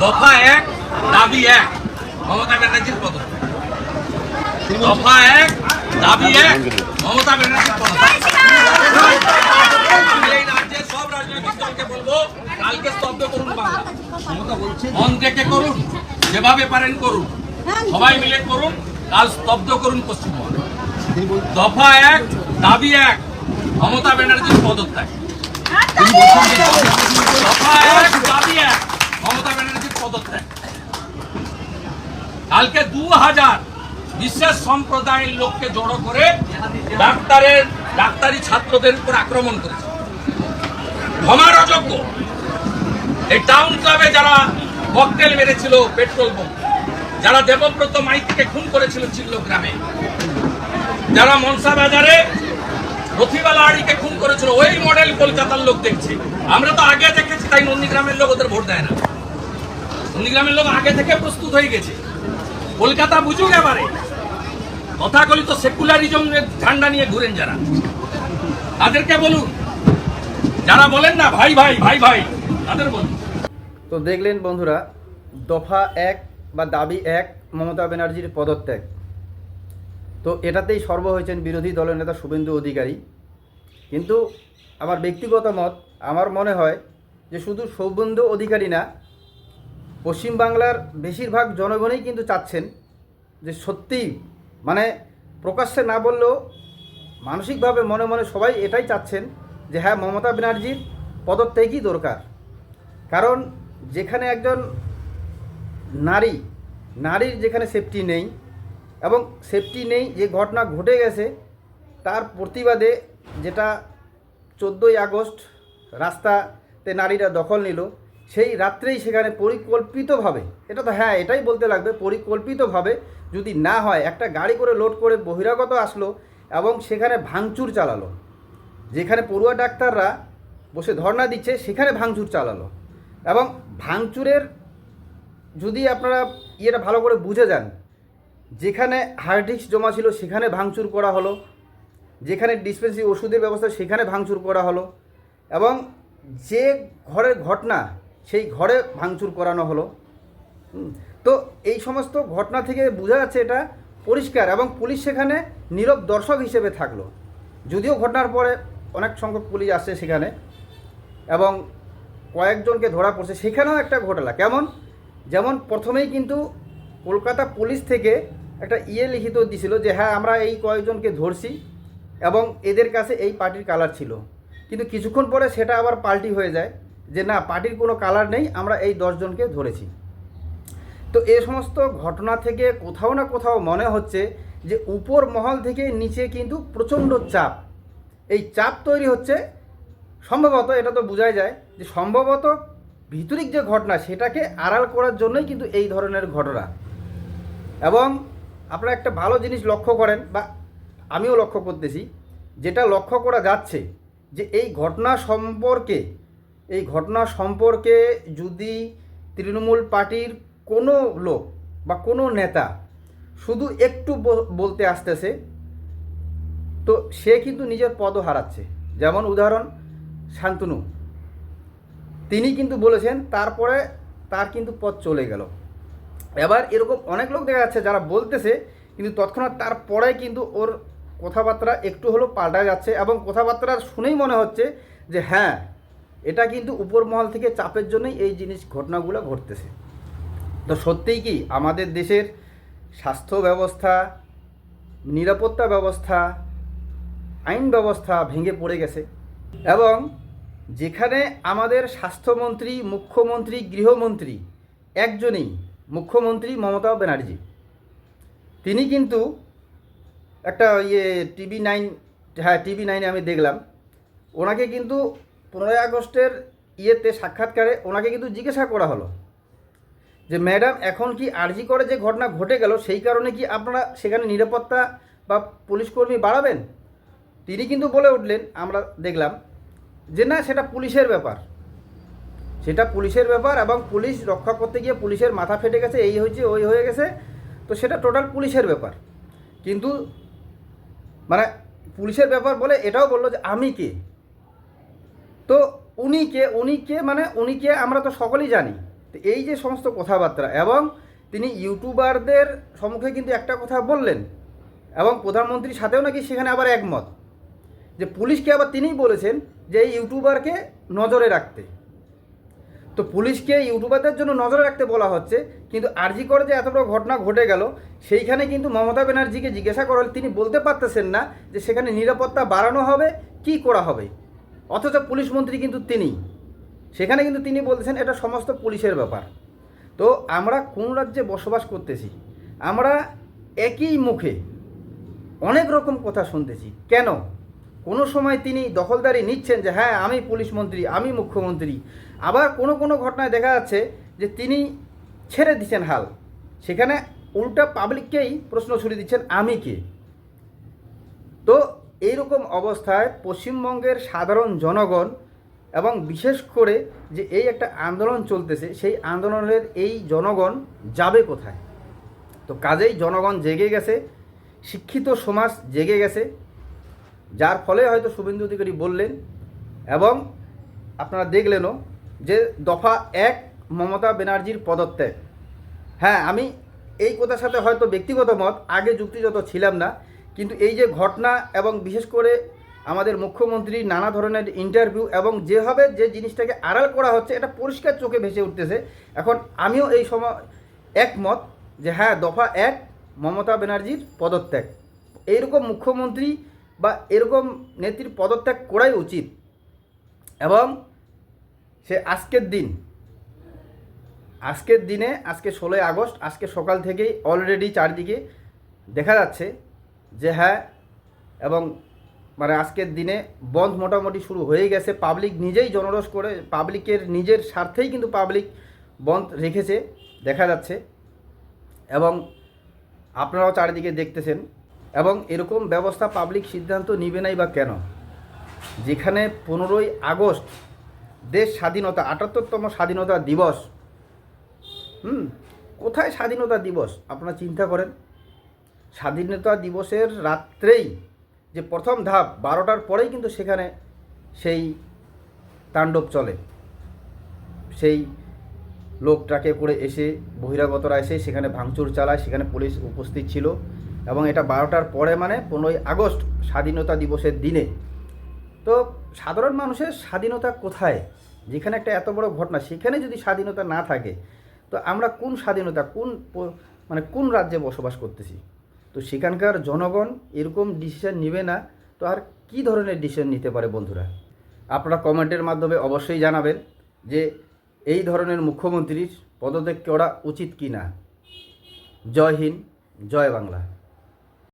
দফা এক, দাবি এক। মমতা ব্যানার্জির পদত্যাগ দফা এক, দাবি এক, মমতা ব্যানার্জির করুন সবাই মিলে করুন, কাল স্তব্ধ করুন পশ্চিমবঙ্গ। দফা এক, দাবি এক, মমতা ব্যানার্জির পদত্যাগ। দাবি কালকে দু হাজার বিশেষ সম্প্রদায়ের লোককে জড়ো করে ডাক্তারের ডাক্তারি ছাত্রদের উপর আক্রমণ করেছে। ক্ষমার অযোগ্য এই টাউন ক্লাবে যারা ককটেল মেরেছিল পেট্রোল যারা দেবব্রত মাইতিকে খুন করেছিল চিল্ল গ্রামে, যারা মনসা বাজারে রথিবালা আড়িকে খুন করেছিল, ওই মডেল কলকাতার লোক দেখছে। আমরা তো আগে দেখেছি, তাই নন্দীগ্রামের লোক ওদের ভোট দেয় না। নন্দীগ্রামের লোক আগে থেকে প্রস্তুত হয়ে গেছে। কলকাতা বুঝুক এবারে। তথাকথিত সেকুলারিজম ঝান্ডা নিয়ে ঘুরেন যারা। তাদেরকে বলুন। যারা বলেন না, ভাই ভাই ভাই ভাই, তাদের বলুন। তো দেখলেন বন্ধুরা, দফা এক বা দাবি এক মমতা ব্যানার্জির পদত্যাগ। তো এটাতেই সর্ব হয়েছেন বিরোধী দলের নেতা শুভেন্দু অধিকারী। কিন্তু আমার ব্যক্তিগত মত, আমার মনে হয় যে শুধু শুভেন্দু অধিকারী না পশ্চিমবাংলার বেশিরভাগ জনগণই কিন্তু চাচ্ছেন যে সত্যিই মানে প্রকাশ্যে না বললেও মানসিকভাবে মনে মনে সবাই এটাই চাচ্ছেন যে হ্যাঁ মমতা ব্যানার্জির পদত্যাগই দরকার। কারণ যেখানে একজন নারী, নারীর যেখানে সেফটি নেই এবং সেফটি নেই, যে ঘটনা ঘটে গেছে, তার প্রতিবাদে যেটা চোদ্দোই আগস্ট রাস্তাতে নারীরা দখল নিল সেই রাত্রেই সেখানে পরিকল্পিতভাবে, এটা তো হ্যাঁ এটাই বলতে লাগবে, পরিকল্পিতভাবে যদি না হয়, একটা গাড়ি করে লোড করে বহিরাগত আসলো এবং সেখানে ভাঙচুর চালালো। যেখানে পড়ুয়া ডাক্তাররা বসে ধর্ণা দিচ্ছে, সেখানে ভাঙচুর চালালো। এবং ভাঙচুরের যদি আপনারা ইয়েটা ভালো করে বুঝে যান, যেখানে হার্ড ডিস্ক জমা ছিল, সেখানে ভাঙচুর করা হলো। যেখানে ডিসপেন্সারি ওষুধের ব্যবস্থা, সেখানে ভাঙচুর করা হলো। এবং যে ঘরের ঘটনা সেই ঘরে ভাঙচুর করানো হলো। তো এই সমস্ত ঘটনা থেকে বোঝা যাচ্ছে এটা পরিষ্কার এবং পুলিশ সেখানে নীরব দর্শক হিসেবে থাকল। যদিও ঘটনার পরে অনেক সংখ্যক পুলিশ আসছে সেখানে এবং কয়েকজনকে ধরা পড়ছে। সেখানেও একটা ঘটনা। কেমন? যেমন প্রথমেই কিন্তু কলকাতা পুলিশ থেকে একটা ইয়ে লিখিত দিছিল যে হ্যাঁ আমরা এই কয়েকজনকে ধরছি এবং এদের কাছে এই পার্টির কালার ছিল। কিন্তু কিছুক্ষণ পরে সেটা আবার পাল্টি হয়ে যায়। যে না, পার্টির কোনো কালার নেই, আমরা এই দশজনকে ধরেছি। তো এ সমস্ত ঘটনা থেকে কোথাও না কোথাও মনে হচ্ছে যে উপর মহল থেকে নিচে কিন্তু প্রচণ্ড চাপ। এই চাপ তৈরি হচ্ছে, সম্ভবত এটা তো বোঝাই যায় যে সম্ভবত ভিতরিক যে ঘটনা, সেটাকে আড়াল করার জন্যই কিন্তু এই ধরনের ঘটনা। এবং আপনারা একটা ভালো জিনিস লক্ষ্য করেন, বা আমিও লক্ষ্য করতেছি, যেটা লক্ষ্য করা যাচ্ছে যে এই ঘটনা সম্পর্কে এই ঘটনা সম্পর্কে যদি তৃণমূল পার্টির কোনো লোক বা কোনো নেতা শুধু একটু বলতে আসতেছে, তো সে কিন্তু নিজের পদও হারাচ্ছে। যেমন উদাহরণ, শান্তনু। তিনি কিন্তু বলেছেন, তারপরে তার কিন্তু পদ চলে গেল। এবার এরকম অনেক লোক দেখা যাচ্ছে যারা বলতেছে, কিন্তু তৎক্ষণাৎ তারপরে কিন্তু ওর কথাবার্তা একটু হলেও পাল্টা যাচ্ছে এবং কথাবার্তা শুনেই মনে হচ্ছে যে হ্যাঁ এটা কিন্তু উপর মহল থেকে চাপের জন্যই এই জিনিস ঘটনাগুলো ঘটতেছে। তো সত্যিই কি আমাদের দেশের স্বাস্থ্য ব্যবস্থা, নিরাপত্তা ব্যবস্থা, আইন ব্যবস্থা ভেঙে পড়ে গেছে এবং যেখানে আমাদের স্বাস্থ্যমন্ত্রী, মুখ্যমন্ত্রী, গৃহমন্ত্রী একজনই মুখ্যমন্ত্রী মমতা ব্যানার্জি, তিনি কিন্তু একটা ইয়ে টিভি নাইন হ্যাঁ টিভি নাইনে আমি দেখলাম, ওনাকে কিন্তু পনেরোই আগস্টের ইয়েতে সাক্ষাৎকারে ওনাকে কিন্তু জিজ্ঞাসা করা হলো যে, ম্যাডাম, এখন কি আরজি করে যে ঘটনা ঘটে গেল, সেই কারণে কি আপনারা সেখানে নিরাপত্তা বা পুলিশকর্মী বাড়াবেন? তিনি কিন্তু বলে উঠলেন, আমরা দেখলাম যে, না, সেটা পুলিশের ব্যাপার। সেটা পুলিশের ব্যাপার এবং পুলিশ রক্ষা করতে গিয়ে পুলিশের মাথা ফেটে গেছে, এই হয়েছে, ওই হয়ে গেছে, তো সেটা টোটাল পুলিশের ব্যাপার। কিন্তু মানে পুলিশের ব্যাপার বলে এটাও বলল যে, আমি কে? তো উনি কে উনি কে মানে উনি কে আমরা তো সকলেই জানি। তো এই যে সমস্ত কথাবার্তা এবং তিনি ইউটিউবারদের সম্মুখে কিন্তু একটা কথা বললেন এবং প্রধানমন্ত্রীর সাথেও নাকি সেখানে আবার একমত যে পুলিশকে আবার তিনিই বলেছেন যে এই ইউটিউবারকে নজরে রাখতে। তো পুলিশকে ইউটিউবারদের জন্য নজরে রাখতে বলা হচ্ছে, কিন্তু আরজি করে যে এত বড় ঘটনা ঘটে গেল, সেইখানে কিন্তু মমতা ব্যানার্জিকে জিজ্ঞাসা করলে তিনি বলতে পারতেছেন না যে সেখানে নিরাপত্তা বাড়ানো হবে, কি করা হবে। অথচ পুলিশ মন্ত্রী কিন্তু তিনি। সেখানে কিন্তু তিনি বলতেছেন এটা সমস্ত পুলিশের ব্যাপার। তো আমরা কোন রাজ্যে বসবাস করতেছি? আমরা একই মুখে অনেক রকম কথা শুনতেছি। কেন? কোনো সময় তিনি দখলদারি নিচ্ছেন যে হ্যাঁ আমি পুলিশ মন্ত্রী, আমি মুখ্যমন্ত্রী। আবার কোনো কোনো ঘটনায় দেখা যাচ্ছে যে, তিনি ছেড়ে দিচ্ছেন হাল। সেখানে উল্টা পাবলিককেই প্রশ্ন ছুড়ে দিচ্ছেন, আমি কে? তো এইরকম অবস্থায় পশ্চিমবঙ্গের সাধারণ জনগণ এবং বিশেষ করে যে এই একটা আন্দোলন চলতেছে, সেই আন্দোলনের এই জনগণ যাবে কোথায়? তো কাজেই জনগণ জেগে গেছে, শিক্ষিত সমাজ জেগে গেছে, যার ফলে হয়তো শুভেন্দু অধিকারী বললেন এবং আপনারা দেখলেনও যে দফা এক মমতা ব্যানার্জির পদত্যাগ। হ্যাঁ আমি এই কথার সাথে হয়তো ব্যক্তিগত মত, আগে যুক্তিগত ছিলাম না কিন্তু এই যে ঘটনা এবং বিশেষ করে আমাদের মুখ্যমন্ত্রী নানা ধরনের ইন্টারভিউ এবং যেভাবে যে জিনিসটাকে আড়াল করা হচ্ছে, এটা পরিষ্কার চোখে ভেসে উঠতেছে। এখন আমিও এই সময় একমত যে হ্যাঁ দফা এক মমতা ব্যানার্জির পদত্যাগ। এইরকম মুখ্যমন্ত্রী বা এরকম নেত্রীর পদত্যাগ করাই উচিত। এবং সে আজকের দিন, আজকের দিনে, আজকে ষোলোই আগস্ট, আজকে সকাল থেকেই অলরেডি চারদিকে দেখা যাচ্ছে যে হ্যাঁ এবং মানে আজকের দিনে বন্ধ মোটামুটি শুরু হয়ে গেছে। পাবলিক নিজেই জনরস করে, পাবলিকের নিজের স্বার্থেই কিন্তু পাবলিক বন্ধ রেখেছে, দেখা যাচ্ছে। এবং আপনারাও চারিদিকে দেখতেছেন। এবং এরকম ব্যবস্থা পাবলিক সিদ্ধান্ত নিবে নাই বা কেন? যেখানে পনেরোই আগস্ট দেশ স্বাধীনতা, আটাত্তরতম স্বাধীনতা দিবস, হুম, কোথায় স্বাধীনতা দিবস? আপনারা চিন্তা করেন। স্বাধীনতা দিবসের রাত্রেই যে প্রথম ধাপ, বারোটার পরেই কিন্তু সেখানে সেই তাণ্ডব চলে। সেই লোক ট্রাকে করে এসে, বহিরাগতরা এসে সেখানে ভাঙচুর চালায়, সেখানে পুলিশ উপস্থিত ছিল এবং এটা বারোটার পরে মানে পনেরোই আগস্ট স্বাধীনতা দিবসের দিনে। তো সাধারণ মানুষের স্বাধীনতা কোথায়? যেখানে একটা এত বড় ঘটনা, সেখানে যদি স্বাধীনতা না থাকে, তো আমরা কোন স্বাধীনতা, কোন মানে কোন রাজ্যে বসবাস করতেছি? তো সেখানকার জনগণ এরকম ডিসিশন নেবে না, তো আর কি ধরনের ডিসিশন নিতে পারে বন্ধুরা? আপনারা কমেন্টের মাধ্যমে অবশ্যই জানাবেন যে এই ধরনের মুখ্যমন্ত্রীর পদত্যাগ করা উচিত কি না জয় হিন্দ, জয় বাংলা।